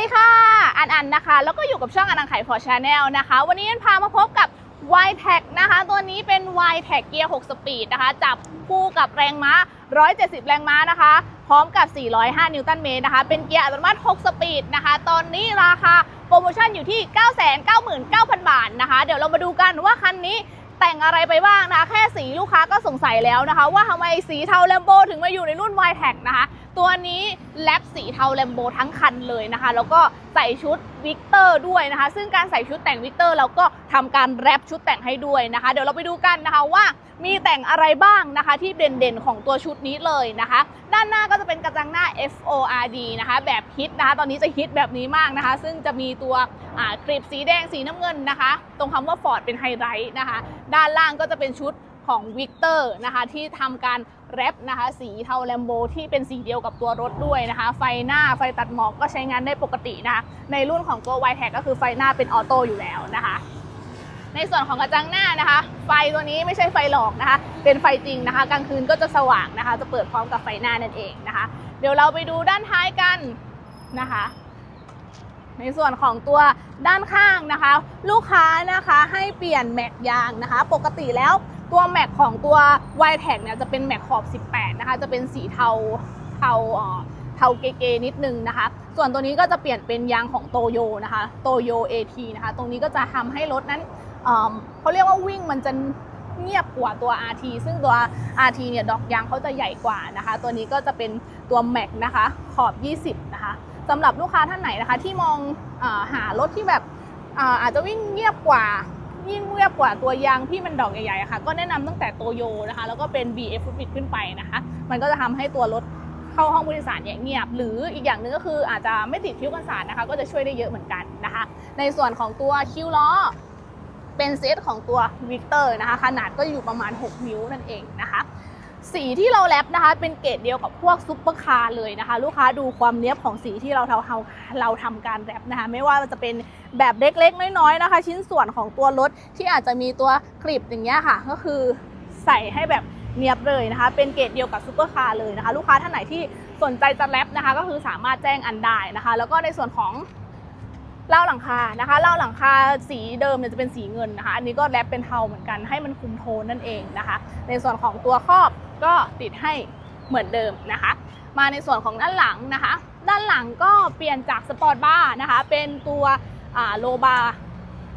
ดีค่ะอันอันนะคะ แล้วก็อยู่กับช่องอันอันไข่พอชาแนลนะคะ วันนี้อันพามาพบกับ y t e c นะคะ ตัวนี้เป็น y t e c เกียร์ 6 สปีดนะคะ จับคู่กับแรงม้า 170 แรงม้านะคะ พร้อมกับ 405 นิวตันเมตรนะคะ เป็นเกียร์อัตโนมัติ 6 สปีดนะคะ ตอนนี้ราคาโปรโมชั่นอยู่ที่ 999,000 บาทนะคะ เดี๋ยวเรามาดูกันว่าคันนี้แต่งอะไรไปบ้างนะคะแค่สีลูกค้าก็สงสัยแล้วนะคะ ว่าทำไมสีเทาแลมโบถึงมาอยู่ในรุ่น y t e c นะคะ ตัวนี้ แลบสีเทาแลมโบทั้งคันเลยนะคะ แล้วก็ใส่ชุดวิกเตอร์ด้วยนะคะ ซึ่งการใส่ชุดแต่งวิกเตอร์เราก็ทำการแรปชุดแต่งให้ด้วยนะคะ เดี๋ยวเราไปดูกันนะคะว่ามีแต่งอะไรบ้างนะคะ ที่เด่นๆของตัวชุดนี้เลยนะคะ ด้านหน้าก็จะเป็นกระจังหน้า FORD นะคะ แบบฮิตนะคะ ตอนนี้จะฮิตแบบนี้มากนะคะ ซึ่งจะมีตัวอ่ากรีบสีแดงสีน้ำเงินนะคะ ตรงคำว่า Ford เป็นไฮไลท์นะคะ ด้านล่างก็จะเป็นชุด ของวิกเตอร์นะคะที่ทำการแรปนะคะสีเทาแลมโบที่เป็นสีเดียวกับตัวรถด้วยนะคะ ไฟหน้าไฟตัดหมอกก็ใช้งานได้ปกตินะคะในรุ่นของตัว y t e c ก็คือไฟหน้าเป็นออโต้อยู่แล้วนะคะ ในส่วนของกระจังหน้านะคะ ไฟตัวนี้ไม่ใช่ไฟหลอกนะคะ เป็นไฟจริงนะคะกลางคืนก็จะสว่างนะคะ จะเปิดพร้อมกับไฟหน้านั่นเองนะคะ เดี๋ยวเราไปดูด้านท้ายกันนะคะในส่วนของตัวด้านข้างนะคะ ลูกค้านะคะให้เปลี่ยนแม็กยางนะคะ ปกติแล้ว ตัวแม็กของตัว y t e c เนี่ยจะเป็นแม็กขอบ 18 นะคะ จะเป็นสีเทาเทาเอ่อเทาเกๆนิดนึงนะคะ ส่วนตัวนี้ก็จะเปลี่ยนเป็นยางของโตโยนะคะโตโย AT นะคะ ตรงนี้ก็จะทำให้รถนั้นเอิ่มเขาเรียกว่าวิ่งมันจะเงียบกว่าตัว RT ซึ่งตัว RT เนี่ยดอกยางเขาจะใหญ่กว่านะคะ ตัวนี้ก็จะเป็นตัวแม็กนะคะขอบ 20 นะคะสำหรับลูกค้าท่านไหนนะคะ ที่มองอาหารถที่แบบอาอาจจะวิ่งเงียบกว่า ยิ่งเรียบกว่าตัวยางที่มันดอกใหญ่ๆค่ะ ก็แนะนำตั้งแต่โตโยนะคะ แล้วก็เป็น BF f i t ขึ้นไปนะคะ มันก็จะทำให้ตัวรถเข้าห้องผู้โดยสารเงียบ หรืออีกอย่างหนึ่งก็คืออาจจะไม่ติดคิ้วกันสารนะคะ ก็จะช่วยได้เยอะเหมือนกันนะคะ ในส่วนของตัวคิ้วล้อเป็นเซตของตัววิกเตอร์นะคะ ขนาดก็อยู่ประมาณ 6 นิ้วนั่นเองนะคะ สีที่เราแรปนะคะเป็นเกรดเดียวกับพวกซุปเปอร์คาร์เลยนะคะ ลูกค้าดูความเนี้ยบของสีที่เราเราเราทำการแรปนะคะ ไม่ว่าจะเป็นแบบเล็กๆ น้อยๆนะคะ ชิ้นส่วนของตัวรถที่อาจจะมีตัวคลิปอย่างเงี้ยค่ะ ก็คือใส่ให้แบบเนียบเลยนะคะ เป็นเกรดเดียวกับซุปเปอร์คาร์เลยนะคะ ลูกค้าท่านไหนที่สนใจจะแรปนะคะ ก็คือสามารถแจ้งอันได้นะคะ แล้วก็ในส่วนของเล่าหลังคานะคะเล่าหลังคาสีเดิมเนี่ยจะเป็นสีเงินนะคะ อันนี้ก็แรปเป็นเทาเหมือนกันให้มันคุมโทนนั่นเองนะคะ ในส่วนของตัวครอบ ก็ติดให้เหมือนเดิมนะคะ มาในส่วนของด้านหลังนะคะ ด้านหลังก็เปลี่ยนจากสปอร์ตบาร์นะคะ เป็นตัวโลบา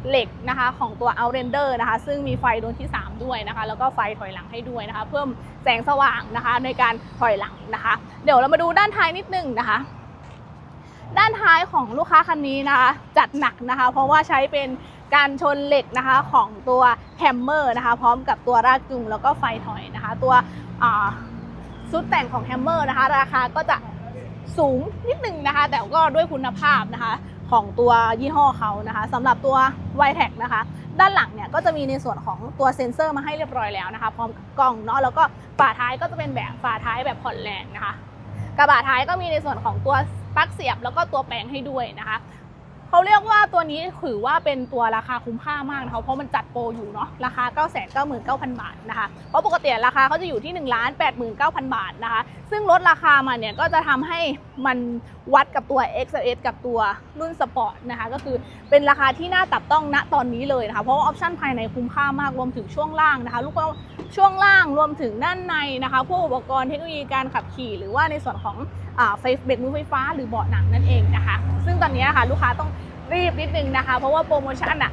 เหล็กนะคะของตัว Outlander นะคะ ซึ่งมีไฟดวงที่ 3 ด้วยนะคะ แล้วก็ไฟถอยหลังให้ด้วยนะคะ เพิ่มแสงสว่างนะคะในการถอยหลังนะคะ เดี๋ยวเรามาดูด้านท้ายนิดนึงนะคะ ด้านท้ายของลูกค้าคันนี้นะคะ จัดหนักนะคะ เพราะว่าใช้เป็น การชนเหล็กนะคะของตัวแฮมเมอร์นะคะ พร้อมกับตัวรากจุงแล้วก็ไฟถอยนะคะ ตัวชุดแต่งของแฮมเมอร์นะคะ ราคาก็จะสูงนิดนึงนะคะ แต่ก็ด้วยคุณภาพนะคะของตัวยี่ห้อเขานะคะสำหรับตัว y t e c นะคะ ด้านหลังเนี่ยก็จะมีในส่วนของตัวเซ็นเซอร์มาให้เรียบร้อยแล้วนะคะ พร้อมกล้องเนาะแล้วก็ฝาท้ายก็จะเป็นแบบฝาท้ายแบบผ่อนแรงนะคะ กระบะท้ายก็มีในส่วนของตัวปลั๊กเสียบแล้วก็ตัวแปลงให้ด้วยนะคะ เขาเรียกว่าตัวนี้ถือว่าเป็นตัวราคาคุ้มค่ามากนะคะเพราะมันจัดโปรอยู่เนาะราคา 9 9 9 9 0 0 บาทนะคะเพราะปกติราคาเขาจะอยู่ที่ 1 8 9 0 0 0 บาทนะคะ ซึ่งลดราคามาเนี่ยก็จะทำให้มันวัดกับตัว XS กับตัวรุ่นสปอร์ตนะคะก็คือเป็นราคาที่น่าตับต้องณตอนนี้เลยนะคะเพราะว่าออปชั่นภายในคุ้มค่ามากรวมถึงช่วงล่างนะคะลูกก็ ช่วงล่างรวมถึงด้านในนะคะพวกอุปกรณ์เทคโนโลยีการขับขี่ หรือว่าในส่วนของไฟเบรกมือไฟฟ้าหรือเบาะหนังนั่นเองนะคะ ซึ่งตอนนี้ค่ะลูกค้าต้องรีบนิดนึงนะคะ เพราะว่าโปรโมชั่นอะ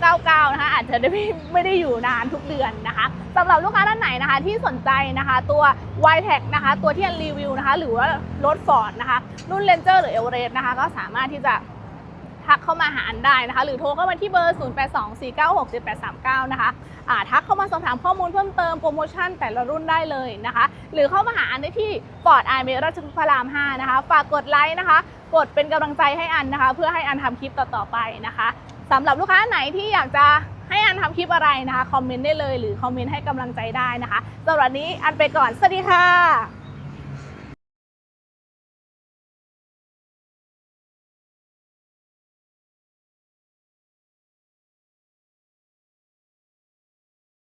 999 นะคะ อาจจะไม่ไม่ได้อยู่นานทุกเดือนนะคะสำหรับลูกค้าท่านไหนนะคะ ที่สนใจนะคะ ตัว y t e c นะคะ ตัวที่รีวิวนะคะ หรือว่ารถ Ford นะคะ รุ่น Ranger หรือ Everest นะคะ ก็สามารถที่จะ ทักเข้ามาหาอันได้นะคะ หรือโทรเข้ามาที่เบอร์ 0824967839 นะคะอ่าทักเข้ามาสอบถามข้อมูลเพิ่มเติมโปรโมชั่นแต่ละรุ่นได้เลยนะคะ หรือเข้ามาหาอันได้ที่ฟอดไอเมราชพฤกษ์พราม 5 นะคะ ฝากกดไลค์นะคะ กดเป็นกำลังใจให้อันนะคะ เพื่อให้อันทำคลิปต่อๆไปนะคะสำหรับลูกค้าไหนที่อยากจะให้อันทำคลิปอะไรนะคะ คอมเมนต์ได้เลย หรือคอมเมนต์ให้กำลังใจได้นะคะสำหรับนี้อันไปก่อน สวัสดีค่ะ